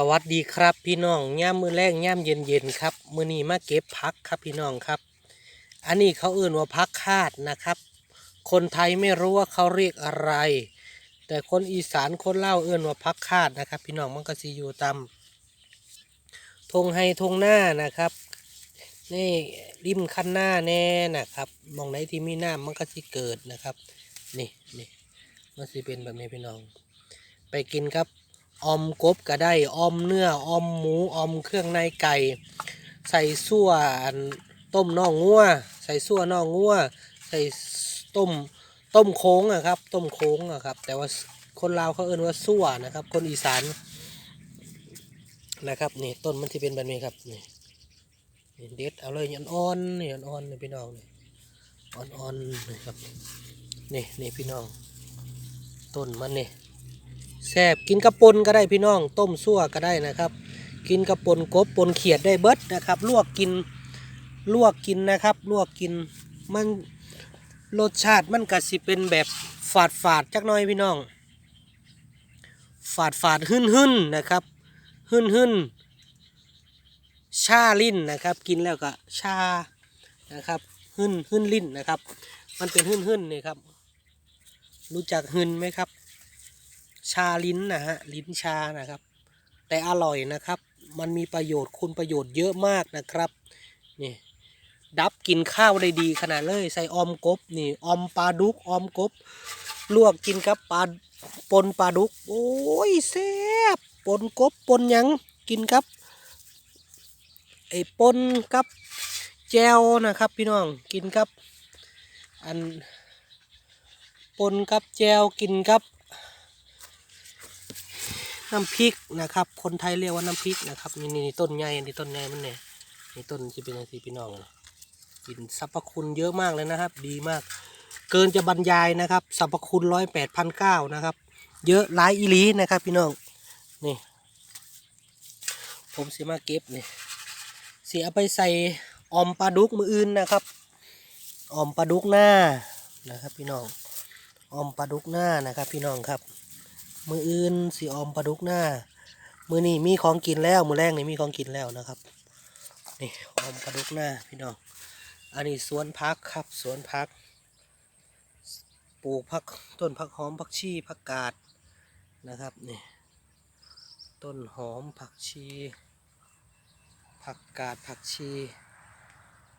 สวัสดีครับพี่น้องย่ามมือแรงย่ามเย็นเย็นๆครับ มือนี้มาเก็บพักครับพี่น้องครับ อันนี้เขาเอื่นว่าพักคาดนะครับ คนไทยไม่รู้ว่าเขาเรียกอะไร แต่คนอีสานคนเล่าเอื่นว่าพักคาดนะครับ พี่น้องมันก็สิอยู่ตามทงไฮทงหน้านะครับนี่ริมคันหน้าแน่นะครับมองไหนที่มีหน้ำมันก็สิเกิดนะครับ นี่นี่มันสิเป็นแบบนี้พี่น้อง ไปกินครับ ออมกบก็ได้ออมเนื้อออมหมูออมเครื่องในไก่ ใส่ซั่วนต้มน่องงัวใส่ซั่วน่องงัวใส่ต้มต้มโค้งอะครับ ต้มโค้งอะครับ แต่ว่าคนลาวเขาเอ่นว่าซั่วนะครับ คนอีสานนะครับนี่ต้นมันที่เป็นแบบนี้ครับนี่นเด็ดเอาเลยอ่อนๆนี่อ่อนๆนี่พี่น้องนี่อ่อนๆนี่ครับนี่นี่พี่น้อง ต้นมันนี่ แซ่บกินกระปนก็ได้พี่น้อง ต้มซั่วก็ได้นะครับ กินกระปนกบปนเขียดได้เบิดนะครับ ลวกกินลวกกินนะครับ ลวกกินมันรสชาติมันก็สิเป็นแบบฝาดฝาดจักหน่อยพี่น้อง ฝาดฝาดหึ่นหึ่นนะครับหึ่นหึ่นชาลิ้นนะครับ กินแล้วก็ชานะครับหึ่นหึ่นลิ้นนะครับ มันเป็นหึ่นหึ่นนี่ครับ รู้จักหึ่นไหมครับ ชาลิ้นนะฮะลิ้นชานะครับ แต่อร่อยนะครับ มันมีประโยชน์คุณประโยชน์เยอะมากนะครับนี่ดับกินข้าวได้ดีขนาดเลยใส่ออมกบนี่ออมปลาดุกออมกบ ลวกกินกับปลาปนปลาดุก โอ้ยแซ่บปนกบปนยังกินครับไอ้ปนกับแจวนะครับ พี่น้องกินกับ อันปนกับแจวกินกับ น้ำพริกนะครับ คนไทยเรียกว่าน้ำพริกนะครับนี่นี่ต้นใหญ่นี่ต้นใหญ่มันเนี่ยนี่ต้นจะเป็นอะไรพี่น้องกินสรรพคุณเยอะมากเลยนะครับ ดีมาก เกินจะบรรยายนะครับสรรพคุณร้อยแปดพันเก้านะครับ เยอะหลายอีหลีนะครับ พี่น้องนี่ผมสิมาเก็บนี่สิเอาไปใส่ออมปลาดุกมืออื่นนะครับออมปลาดุกหน้านะครับ พี่น้องออมปลาดุกหน้านะครับ พี่น้องครับ มืออื่นสีออมปลาดุกหน้า มือนี่มีของกินแล้ว มือแรกนี่มีของกินแล้วนะครับ นี่ออมปลาดุกหน้าพี่น้อง อันนี้สวนพักครับสวนพัก ปลูกพักต้นพักหอมพักชีพักกาดนะครับนี่ต้นหอมผักชีผักกาดผักชี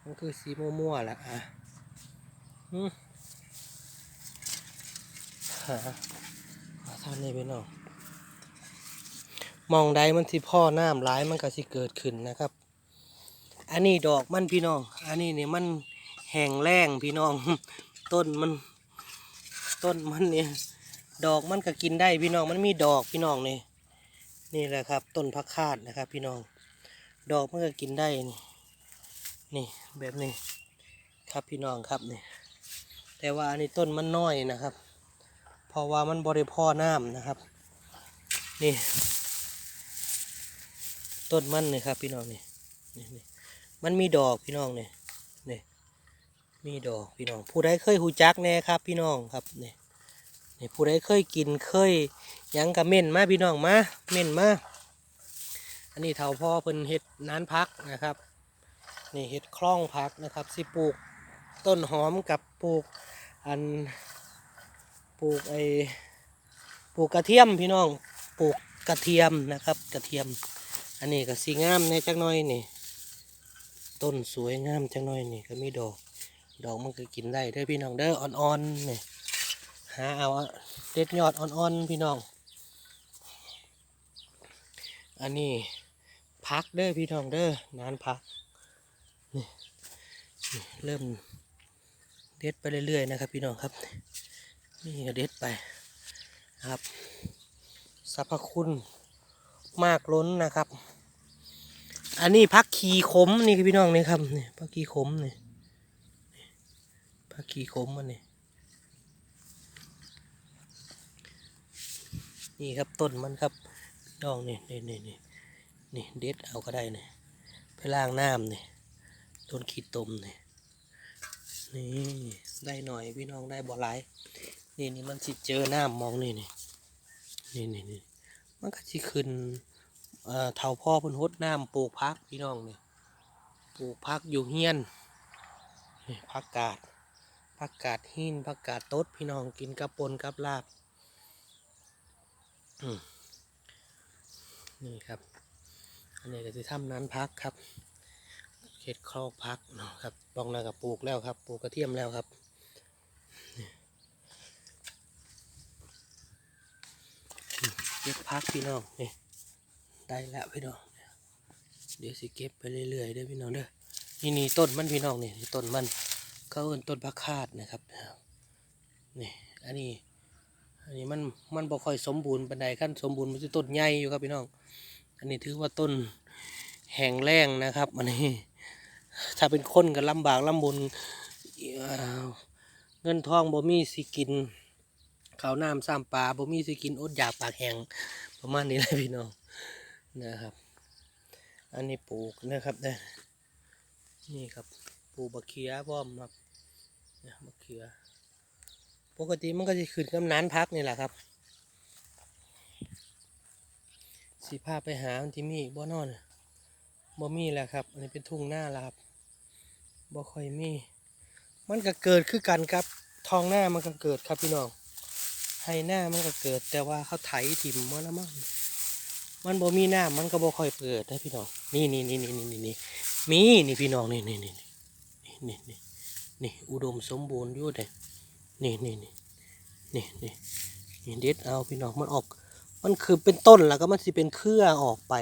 มันคือสีม่วๆแหละอะอืมหาขอ ท่านนี่พี่น้องมองใดมันสิพ่อน้ำร้ายมันก็สิเกิดขึ้นนะครับ อันนี้ดอกมันพี่น้อง อันนี้เนี่ยมันแห้งแล้งพี่น้อง ต้นมัน ต้นมันเนี่ยดอกมันก็กินได้พี่น้องมันมีดอกพี่น้องนี่นี่แหละครับ ต้นพักคาดนะครับ พี่น้อง ดอกมันก็กินได้นี่นี่แบบนี้ ครับพี่น้องครับนี่แต่ว่าอันนี้ต้นมันน้อยนะครับ ราะว่ามันบริพ่อน้ำนะครับ นี่ ต้นมันนี่ครับพี่น้องนี่นี่นมันมีดอกพี่น้องนี่นี่มีดอกพี่น้อง ผู้ใดเคยหูจักแน่ครับ พี่น้องครับนี่นี่ผู้ใดเคยกินเคยยังกับเม่นมาพี่น้องมาเม่นมาอันนี้เถาพ่อเพิ่นเห็ดนานพักนะครับนี่เห็ดคล่องพักนะครับสิปลูกต้นหอมกับปลูกอัน ปลูกไอปลูกกระเทียมพี่น้องปลูกกระเทียมนะครับ กระเทียม อันนี้ก็สีงามในจักหน้อยนี่ ต้นสวยงามจักหน้อยนี่ก็มีดอก ดอกมันก็กินได้เด้อพี่น้องเด้ออ่อนๆนี่หาเอาเด็ดยอดอ่อนๆพี่น้อง อันนี้พักเด้อพี่น้องเด้อนานพักนี่เริ่มเด็ดไปเรื่อยๆนะครับพี่น้องครับ นี่ก็เด็ดไปครับสรรพคุณมากล้นนะครับ อันนี้พักขีขมนี่พี่น้องนี่ครับนี่พักขีขมนี่พักขีขมมันนี่นี่ครับต้นมันครับดองนี่นี่นี่นี่นี่เด็ดเอาก็ได้นี่ไปล้างน้ำนี่ต้นขีดตมนี่นี่ได้หน่อยพี่น้องได้บ่หลาย นี่นี่มันสิเจอหน้ำมองนี่นี่นี่นี่นี่มันก็สิขึ้นเอ่อเท่าพ่อเพิ่นหดน้ำปลูกพักพี่น้องนี่ปลูกพักอยู่เฮียนนี่พักกาดพักกาดหินพักกาดต๊ดพี่น้องกินกับปนกับลาบอืมนี่ครับ อันนี้ก็จะทำนั้นพักครับเขตครอกพักเนาะครับบองนากับปลูกแล้วครับ ปลูกกระเทียมแล้วครับนี่เก็บพักพี่น้องนี่ได้แล้วพี่น้องเดี๋ยวสิเก็บไปเรื่อยๆเด้อพี่น้องเด้อนี่นี่ต้นมันพี่น้องนี่ต้นมันเขาเอิ้นต้นพักคาดนะครับนี่อันนี้อันนี้มันมันบ่ค่อยสมบูรณ์ปานใดขั้นสมบูรณ์มันจะต้นใหญ่อยู่ครับพี่น้อง อันนี้ถือว่าต้นแห้งแล้งนะครับอันนี้ ถ้าเป็นคนก็ลำบากลำบนเอ่อเงินทองบ่มีสิกิน ข้าวน้ำซ้ำปลาบ่มีสิกินอดอยากปากแห้งประมาณนี้เลยพี่น้องนะครับ อันนี้ปลูกนะครับเนี่ยนี่ครับปลูกบักเขียพร้อมครับนี่ยบักเขียปกติมันก็จะขึ้นกับนานพักนี่แหละครับสีพาไปหาอันที่มีบ่นอนบ่มีแหล้วครับ อันนี้เป็นทุ่งหน้าล้วครับบ่ค่อยมี มันก็เกิดคือกันครับ ทองหน้ามันก็เกิดครับพี่น้อง ไฮหน้ามันก็เกิด แต่ว่าเขาไถถิ่มมันแล้วมั้งมันบ่มีหน้ามันก็บ่ค่อยเกิดนะพี่น้องนี่นี่นี่นี่นี่นี่มีนี่พี่น้องนี่นี่นี่นี่นี่นี่นี่อุดมสมบูรณ์อยู่เด้นี่นี่นี่นี่นี่นี่เด็ดเอาพี่น้องมันออก มันคือเป็นต้นแล้วก็มันสิเป็นเครือออกไป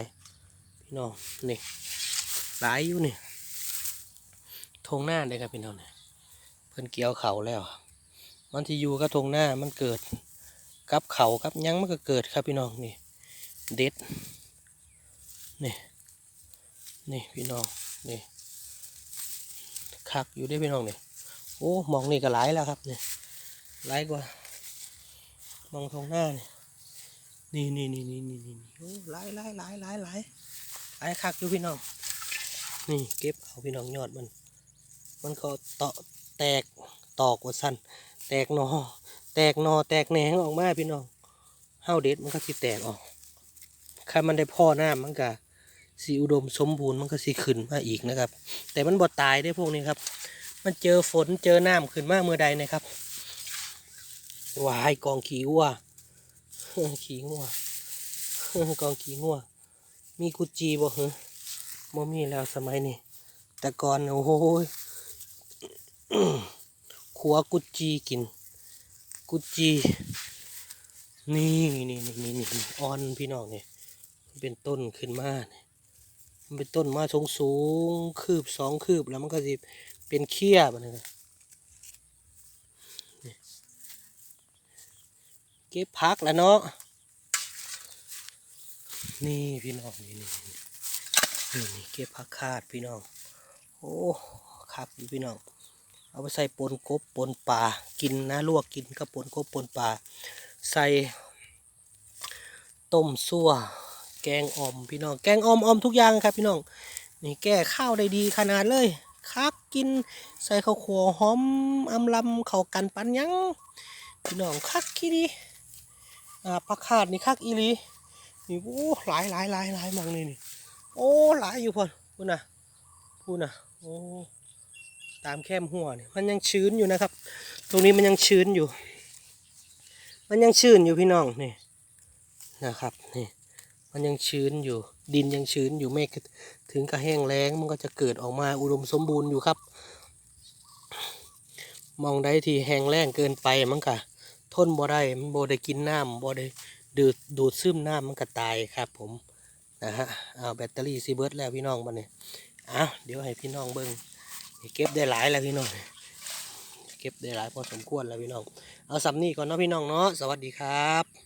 พี่น้องนี่หลายอยู่นี่ทงหน้าเลยครับพี่น้องเนี่ยเพิ่นเกี่ยวเขาแล้ว มันที่อยู่กับทงหน้ามันเกิด กับเขากับยังมันก็เกิดครับพี่น้องนี่เด็ดนี่นี่พี่น้องนี่คักอยู่ได้พี่น้องนี่โอ้มองนี่ก็หลายแล้วครับนี่หลายกว่ามองทางหน้านี่นี่นี่นี่นี่นี่นี่โอ้หลายหลายหลายหลายหลายหลายคักอยู่พี่น้องนี่เก็บเอาพี่น้องยอดมัน มันก็เตาะแตกตอกว่าสั้นแตกหนอ แตกหนอแตกแหนงออกมาพี่น้องเฮาเด็ดมันก็สิแตกออกคันมันได้พ่อหน้ามันก็สีอุดมสมบูรณ์มันก็สิขึ้นมาอีกนะครับ แต่มันบ่ตายได้พวกนี้ครับ มันเจอฝนเจอน้ำขึ้นมาเมื่อใดนะครับวายกองขี้วัวขี้งัวกองขี้งัวมีกุจีบ่เหรอบ่มีแล้วสมัยนี้แต่ก่อนโอ้โหขัวกุจีกิน กุจีนี่นี่นี่นี่นี่อ่อนพี่น้องเนี่ยมันเป็นต้นขึ้นมาเนี่ยมันเป็นต้นมาสูงสูงคืบสองคืบแล้วมันก็จะเป็นเขี้ยบัดนี้นะเก็บพักแล้วเนาะนี่พี่น้องนี่นี่นี่นี่เก็บผักคาดพี่น้องโอ้คักอยู่พี่น้อง เอาไปใส่ปนกบปนปลากินนะลวกกินกับปนกบปนปลาใส่ต้มซั่วแกงอ่อมพี่น้องแกงอ่อมอ่อมทุกอย่างครับพี่น้องนี่แก้ข้าวได้ดีขนาดเลยคักกินใส่ข้าวขัวหอมอำลำเข้ากันปันยังพี่น้องคักขี้ดีอ่าผักคาดนี่คักอีลีนี่โอ้หลายหลายหลายหลายมองนี่นี่โอ้หลายอยู่พ่นพูดนะพูดนะโอ้ ตามแคมหัวเนี่ยมันยังชื้นอยู่นะครับ ตรงนี้มันยังชื้นอยู่ มันยังชื้นอยู่พี่น้องนี่นะครับนี่มันยังชื้นอยู่ ดินยังชื้นอยู่ไม่ถึงกับแห้งแล้งมันก็จะเกิดออกมาอุดมสมบูรณ์อยู่ครับ มองได้ที่แห้งแล้งเกินไปมันก็ทนบ่ได้มันบ่ได้กินน้ำบ่ได้ดูดดูดซึมน้ำมันก็ตายครับ ผมนะฮะเอาแบตเตอรี่ซีเบิร์ดแล้วพี่น้องบันนี้เอาเดี๋ยวให้พี่น้องเบิ้ง เก็บได้หลายแล้วพี่น้องเก็บได้หลายพอสมควรแล้วพี่น้อง เอาสำนี้ก่อนเนาะพี่น้องเนาะ สวัสดีครับ